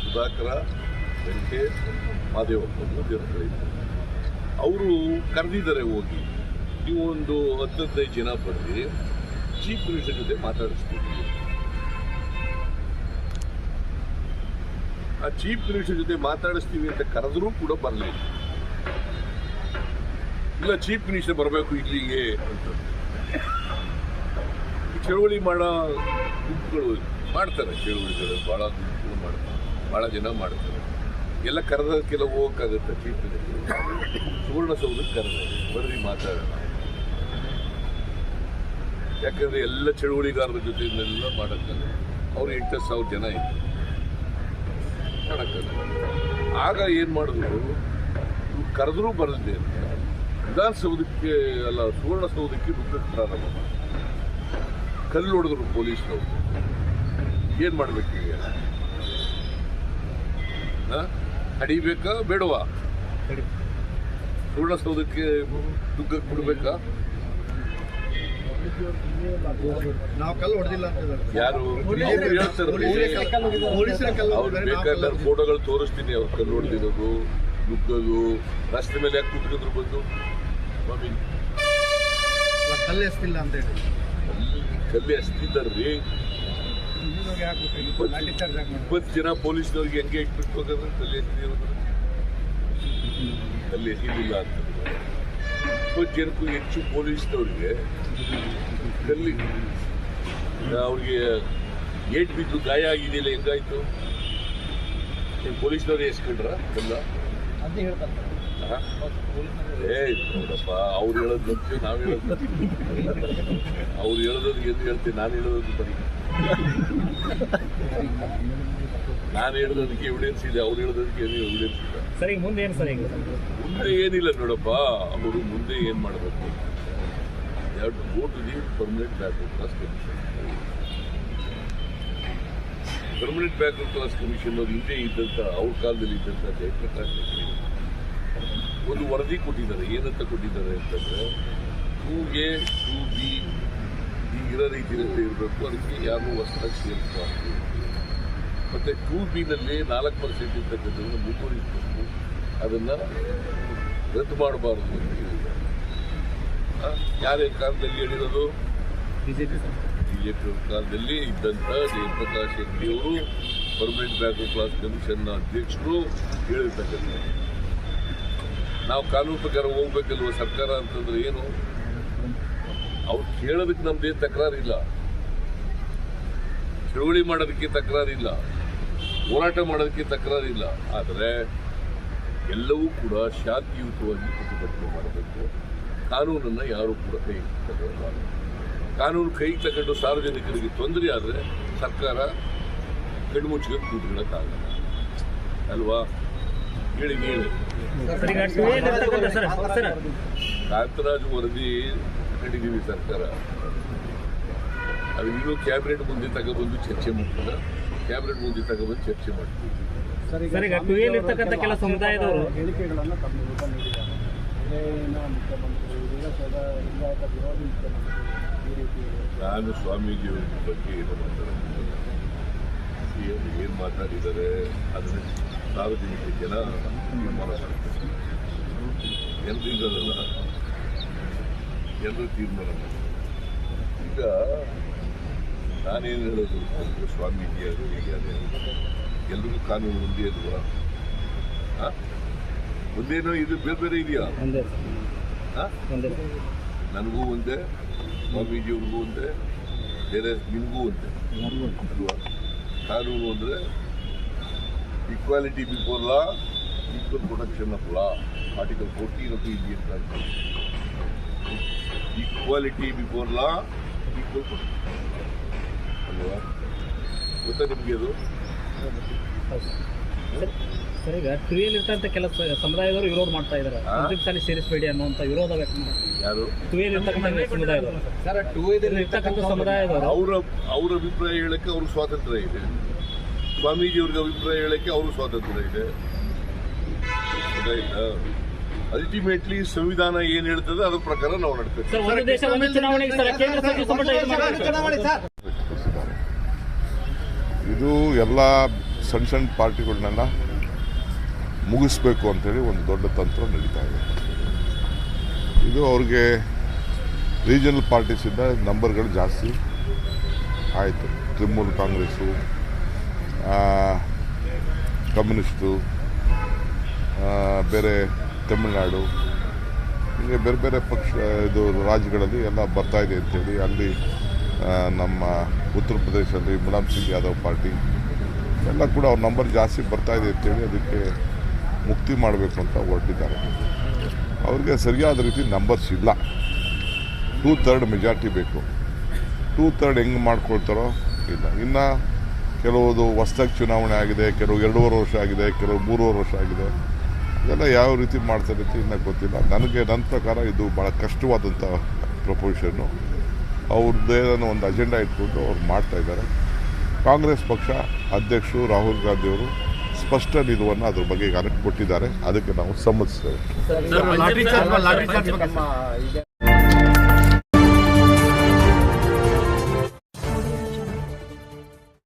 ಸುಧಾಕರ ವೆಂಕಟೇಶ್ ಮಾದೇವಪ್ಪ ಇದ್ದಾರೆ ಅವರು ಕರೆದಿದ್ದಾರೆ ಹೋಗಿ. ನೀವು ಒಂದು ಹತ್ತು ಹದಿನೈದು ಜನ ಬರ್ರಿ. ಚೀಫ್ ಮಿನಿಸ್ಟರ್ ಜೊತೆ ಮಾತಾಡಿಸ್ತೀವಿ. ಆ ಚೀಫ್ ಮಿನಿಸ್ಟರ್ ಜೊತೆ ಮಾತಾಡಿಸ್ತೀವಿ ಅಂತ ಕರೆದ್ರೂ ಕೂಡ ಬರಲಿಲ್ಲ. ಇಲ್ಲ ಚೀಫ್ ಮಿನಿಸ್ಟರ್ ಬರಬೇಕು ಇಲ್ಲಿಗೆ ಅಂತ ಚಳುವಳಿ ಮಾಡೋ ಗುಂಪುಗಳು ಮಾಡ್ತಾರೆ ಚಳುವಳಿಗಳು ಭಾಳ ಮಾಡ್ತಾರೆ ಭಾಳ ಜನ ಮಾಡ್ತಾರೆ. ಎಲ್ಲ ಕರೆದಕ್ಕೆಲ್ಲ ಹೋಗಕ್ಕಾಗತ್ತೆ ಚೀಟಿನಲ್ಲಿ ಸುವರ್ಣ ಸುವರ್ಣಸೌಧಕ್ಕೆ ಕರೆದ ಬರ್ರಿ ಮಾತಾಡೋಣ. ಯಾಕಂದರೆ ಎಲ್ಲ ಚಳುವಳಿಗಾರರ ಜೊತೆಯಿಂದೆಲ್ಲ ಮಾಡೋಕ್ಕಲ್ಲ ಅವ್ರು ಎಂಟು ಸಾವಿರ ಜನ ಇತ್ತು ಮಾಡೋಕ್ಕಲ್ಲ ಆಗ ಏನು ಮಾಡಿದ್ರು? ಕರೆದ್ರೂ ಬರಲಿದೆ ವಿಧಾನಸೌಧಕ್ಕೆ, ಅಲ್ಲ ಸುವರ್ಣಸೌಧಕ್ಕೆ ನುಗ್ಗಕ್ಕೆ ಪ್ರಾರಂಭ ಮಾಡಿ ಕಲ್ಲು ಹೊಡೆದ್ರು ಪೊಲೀಸ್ನವರು. ಏನು ಮಾಡ್ಬೇಕು ಈಗ? ತಡಿಬೇಕಾ ಬೇಡವಾ? ಸುವರ್ಣಸೌಧಕ್ಕೆ ದುಗ್ಗಕ್ಕೆ ಬಿಡಬೇಕಾ ನಾವು ಕಲ್ಲು ಹೊಡೆದಿಲ್ಲ ಯಾರು? ಬೇಕಾದ್ರೆ ಫೋಟೋಗಳು ತೋರಿಸ್ತೀನಿ ಅವ್ರ ಕಲ್ಲು ಹೊಡೆದಿರೋದು ನುಗ್ಗೋದು ರಸ್ತೆ ಮೇಲೆ ಯಾಕೆ ಕುತ್ಕೊಂಡ್ರು ಬಂದು? ಕಲ್ಲು ಎಸ್ತಿಲ್ಲ ಅಂತ ಹೇಳಿ. ಕಲ್ಲು ಹಸ್ತಿದ್ದಾರ್ರಿ ಇಪ್ಪತ್ತು ಜನ ಪೊಲೀಸ್ನವ್ರಿಗೆ ಹೆಂಗೆ ಇಟ್ಬಿಟ್ಟು ಹೋಗೋದು ಅಲ್ಲಿ ಅಲ್ಲಿ ಎಸಿಲಿಲ್ಲ ಅಂತ. ಇಪ್ಪತ್ತು ಜನಕ್ಕೂ ಹೆಚ್ಚು ಪೊಲೀಸ್ನವ್ರಿಗೆ ಕಲ್ಲಿ ಅವ್ರಿಗೆ ಏಟ್ ಬಿದ್ದು ಗಾಯ ಆಗಿದೆಯಲ್ಲ, ಹೆಂಗಾಯ್ತು? ನೀವು ಪೊಲೀಸ್ನವ್ರು ಎಸ್ಕೊಂಡ್ರ ಎಲ್ಲ? ಏ, ನೋಡಪ್ಪ, ಅವ್ರು ಹೇಳೋದು ನಂಬ್ತೀವಿ ನಾವು ಹೇಳೋದು. ಅವ್ರು ಹೇಳೋದಕ್ಕೆ ಎಂದು ಹೇಳ್ತೀನಿ ನಾನು ಹೇಳೋದು ಬರೀ. ನಾನು ಹೇಳೋದಕ್ಕೆ ಎವಿಡೆನ್ಸ್ ಇದೆ ಅವ್ರು ಹೇಳೋದಕ್ಕೆ ಏನು ಎವಿಡೆನ್ಸ್ ಇಲ್ಲ. ಸರಿ ಮುಂದೆ ಏನು ಸರಿ ಮುಂದೆ ಏನಿಲ್ಲ ನೋಡಪ್ಪ ಅವರು ಮುಂದೆ ಏನು ಮಾಡಬೇಕು? ಎರಡು go to the permanent backward class commission permanent backward class commission ಅವ್ರು ಹಿಂದೆ ಇದ್ದಂಥ ಅವ್ರ ಕಾಲದಲ್ಲಿ ಇದ್ದಂಥ ಜಯಪ್ರಕಾಶ್ ಒಂದು ವರದಿ ಕೊಟ್ಟಿದ್ದಾರೆ ಏನಂತ ಕೊಟ್ಟಿದ್ದಾರೆ ಅಂತಂದರೆ ಬಿ ಇರೋ ರೀತಿಯಲ್ಲಿ ಇರಬೇಕು. ಅದಕ್ಕೆ ಯಾರು ಹೊಸದಾಗಿ ಸೇರಿಸಬಾರ್ದು ಮತ್ತು ಟೂ ಬಿನಲ್ಲಿ ನಾಲ್ಕು ಪರ್ಸೆಂಟ್ ಇರ್ತಕ್ಕಂಥದ್ದನ್ನು ಮುಂದುವರಿಸಬೇಕು ಅದನ್ನು ರದ್ದು ಮಾಡಬಾರ್ದು ಅಂತ ಹೇಳಿದ್ದಾರೆ ಯಾರೇ ಕಾಲದಲ್ಲಿ ಹೇಳಿರೋದು? ಬಿ ಜೆ ಪಿ ಕಾಲದಲ್ಲಿ ಇದ್ದಂಥ ಜಯಪ್ರಕಾಶ್ ಹೆಗ್ಡೆ ಅವರು ಪರ್ಮನೆಂಟ್ ಆಫ್ ಕ್ಲಾಸ್ ಕಮಿಷನ್ನ ಅಧ್ಯಕ್ಷರು ಹೇಳಿರ್ತಕ್ಕಂಥ ನಾವು ಕಾನೂನು ಪ್ರಕಾರ ಹೋಗ್ಬೇಕಲ್ವ ಸರ್ಕಾರ ಅಂತಂದ್ರೆ ಏನು? ಅವ್ರು ಕೇಳೋದಕ್ಕೆ ನಮ್ದೇನು ತಕರಾರಿಲ್ಲ. ಚಳುವಳಿ ಮಾಡೋದಕ್ಕೆ ತಕರಾರಿಲ್ಲ. ಹೋರಾಟ ಮಾಡೋದಕ್ಕೆ ತಕರಾರಿಲ್ಲ. ಆದರೆ ಎಲ್ಲವೂ ಕೂಡ ಶಾಂತಿಯುತವಾಗಿ ಪ್ರತಿಭಟನೆ ಮಾಡಬೇಕು. ಕಾನೂನನ್ನು ಯಾರು ಕೂಡ ಕೈ ತಗೊಳ್ಳಬಾರದು ಕಾನೂನು ಕೈ ತಗೊಂಡು ಸಾರ್ವಜನಿಕರಿಗೆ ತೊಂದರೆ ಆದರೆ ಸರ್ಕಾರ ಕಣ್ಮುಚ್ಚಿಗೆ ಕೂತ್ಕೊಳ್ಳೋಕ್ಕಾಗಲ್ಲ ಅಲ್ವಾ? ಹೇಳಿ ಹೇಳಿ. ಕಾಂತರಾಜ್ ವರದಿ ತಗೊಂಡಿದ್ದೀವಿ ಸರ್ಕಾರ. ಅದು ಇನ್ನೂ ಕ್ಯಾಬಿನೆಟ್ ಮುಂದೆ ತಗೊಬಂದು ಚರ್ಚೆ ಮಾಡ್ತಿಲ್ಲ ಕ್ಯಾಬಿನೆಟ್ ಮುಂದೆ ತಗೊಬಂದು ಚರ್ಚೆ ಮಾಡ್ತೀವಿ. ಕೆಲ ಸಮುದಾಯದವರು ಹೇಳಿಕೆಗಳನ್ನು ತಮ್ಮ ನೀಡಿದ್ದಾರೆ. ಮುಖ್ಯಮಂತ್ರಿ ವಿಧಾನಸೌಧ ಲಿಂಗಾಯತ ವಿರೋಧಿ ಮುಖ್ಯಮಂತ್ರಿ ಈ ರೀತಿ ನಾನು ಸ್ವಾಮೀಜಿಯವರ ಬಗ್ಗೆ ಏನು ಮಾತಾಡೋದಿಲ್ಲ ಏನು ಏನು ಮಾತಾಡಿದ್ದಾರೆ? ಅದನ್ನು ಸಾರ್ವಜನಿಕ ಜನ ತೀರ್ಮಾನ ಮಾಡ್ತಾರೆ ಎಲ್ರಿಗಲ್ಲ ಎಲ್ಲರೂ ತೀರ್ಮಾನ ಮಾಡಿದ್ದಾರೆ ಈಗ ನಾನೇನು ಹೇಳೋದು ಅಂದರೆ ಸ್ವಾಮೀಜಿ ಅದು ಹೀಗೆ ಅದೇ ಎಲ್ರಿಗೂ ಕಾನೂನು ಒಂದೇ ಅಲ್ವಾ? ಹಾಂ ಒಂದೇನೋ ಇದು ಬೇರೆ ಬೇರೆ ಇದೆಯಾ? ನನಗೂ ಒಂದೇ ಸ್ವಾಮೀಜಿಯವ್ರಿಗೂ ಒಂದೇ ಬೇರೆ ನಿಮಗೂ ಒಂದೇ. ಅಲ್ವಾ? ಕಾನೂನು ಅಂದರೆ equality before law equal protection of law article fourteen of Indian constitution equality before law equal ಅಲ್ವಾ? ಗೊತ್ತಾ ನಿಮಗೆ ಅದು? ಸರ್- ಈಗ ಟೂ ಇರ್ತಕ್ಕಂಥ ಕೆಲ ಸಮುದಾಯದವರು ವಿರೋಧ ಮಾಡ್ತಾ ಇದ್ದಾರೆ? ಮುಂದಿನ ಸಾಲಿ ಸೇರಿಸಬೇಡಿ ಅನ್ನುವಂಥ ವಿರೋಧ ವ್ಯಕ್ತ ಯಾರು? ಟೂ ಇರ್ತಕ್ಕಂಥ ಸಮುದಾಯದವರು. ಸರ್ ಇರ್ತಕ್ಕಂಥ ಸಮುದಾಯದವರು ಅವರ ಅವ್ರ ಅಭಿಪ್ರಾಯ ಹೇಳಕ್ಕೆ ಅವ್ರ ಸ್ವಾತಂತ್ರ್ಯ ಇದೆ. ಸ್ವಾಮೀಜಿಯವ್ರಿಗೆ ಅಭಿಪ್ರಾಯ ಹೇಳಕ್ಕೆ ಅವ್ರ ಸ್ವಾತಂತ್ರ್ಯ ಇದೆ. ಗೊತ್ತಾಯ್ತಾ ಅಲ್ಟಿಮೇಟ್ಲಿ ಸಂವಿಧಾನ ಏನ್ ಹೇಳ್ತದೆ ಅದ್ರ ಪ್ರಕಾರ ನಾವು ನಡ್ಬೇಕು ಸರ್ ಒಂದು ದೇಶ ಒಂದು ಚುನಾವಣೆಗೆ ಸರ್ ಕೇಂದ್ರ ಸಚಿವ ಸಂಪುಟ ಇದು ಚುನಾವಣೆ ಸರ್ ಇದು ಎಲ್ಲ ಸಣ್ಣ ಸಣ್ಣ ಪಾರ್ಟಿಗಳನ್ನೆಲ್ಲ ಮುಗಿಸ್ಬೇಕು ಅಂತೇಳಿ ಒಂದು ದೊಡ್ಡ ತಂತ್ರ ನಡೀತಾ ಇದೆ. ಇದು ಅವ್ರಿಗೆ ರೀಜನಲ್ ಪಾರ್ಟೀಸಿಂದ ನಂಬರ್ಗಳು ಜಾಸ್ತಿ ಆಯಿತು. ತೃಣಮೂಲ ಕಾಂಗ್ರೆಸ್ಸು ಆ, ಕಮ್ಯುನಿಸ್ಟು ಆ, ಬೇರೆ ತಮಿಳುನಾಡು, ಹೀಗೆ ಬೇರೆ ಬೇರೆ ಪಕ್ಷ, ಇದು ರಾಜ್ಯಗಳಲ್ಲಿ ಎಲ್ಲ ಬರ್ತಾ ಇದೆ ಅಂತೇಳಿ ಅಲ್ಲಿ ನಮ್ಮ ಉತ್ತರ ಪ್ರದೇಶದಲ್ಲಿ ಮುಲಾಮ್ ಸಿಂಗ್ ಯಾದವ್ ಪಾರ್ಟಿ, ಎಲ್ಲ ಕೂಡ ಅವ್ರ ನಂಬರ್ ಜಾಸ್ತಿ ಬರ್ತಾ ಇದೆ ಅಂತೇಳಿ ಅದಕ್ಕೆ ಮುಕ್ತಿ ಮಾಡಬೇಕು ಅಂತ ಹೊರಟಿದ್ದಾರೆ. ಅವ್ರಿಗೆ ಸರಿಯಾದ ರೀತಿ ನಂಬರ್ಸ್ ಇಲ್ಲ. ಟೂ ಥರ್ಡ್ ಮೆಜಾರಿಟಿ ಬೇಕು. ಟೂ ತರ್ಡ್ ಹೆಂಗೆ ಮಾಡ್ಕೊಳ್ತಾರೋ ಇಲ್ಲ. ಇನ್ನು ಕೆಲವುದು ಹೊಸ್ದಾಗಿ ಚುನಾವಣೆ ಆಗಿದೆ, ಕೆಲವು ಎರಡೂವರೆ ವರ್ಷ ಆಗಿದೆ, ಕೆಲವು ಮೂರುವರೆ ವರ್ಷ ಆಗಿದೆ. ಇದೆಲ್ಲ ಯಾವ ರೀತಿ ಮಾಡ್ತಾರೆ ಅಂತ ಇನ್ನೂ ಗೊತ್ತಿಲ್ಲ. ನನಗೆ ನನ್ನ ಪ್ರಕಾರ ಇದು ಭಾಳ ಕಷ್ಟವಾದಂಥ ಪ್ರಪೋಸಿಷನ್ನು ಅವ್ರದ್ದೇ ಒಂದು ಅಜೆಂಡಾ ಇಟ್ಕೊಂಡು ಅವ್ರು ಮಾಡ್ತಾ ಇದ್ದಾರೆ. ಕಾಂಗ್ರೆಸ್ ಪಕ್ಷ ಅಧ್ಯಕ್ಷರು ರಾಹುಲ್ ಗಾಂಧಿಯವರು ಸ್ಪಷ್ಟ ನಿಲುವನ್ನು ಅದ್ರ ಬಗ್ಗೆ ಈಗ ಕೊಟ್ಟಿದ್ದಾರೆ. ಅದಕ್ಕೆ ನಾವು ಸಮ್ಮತಿಸ್ತೇವೆ.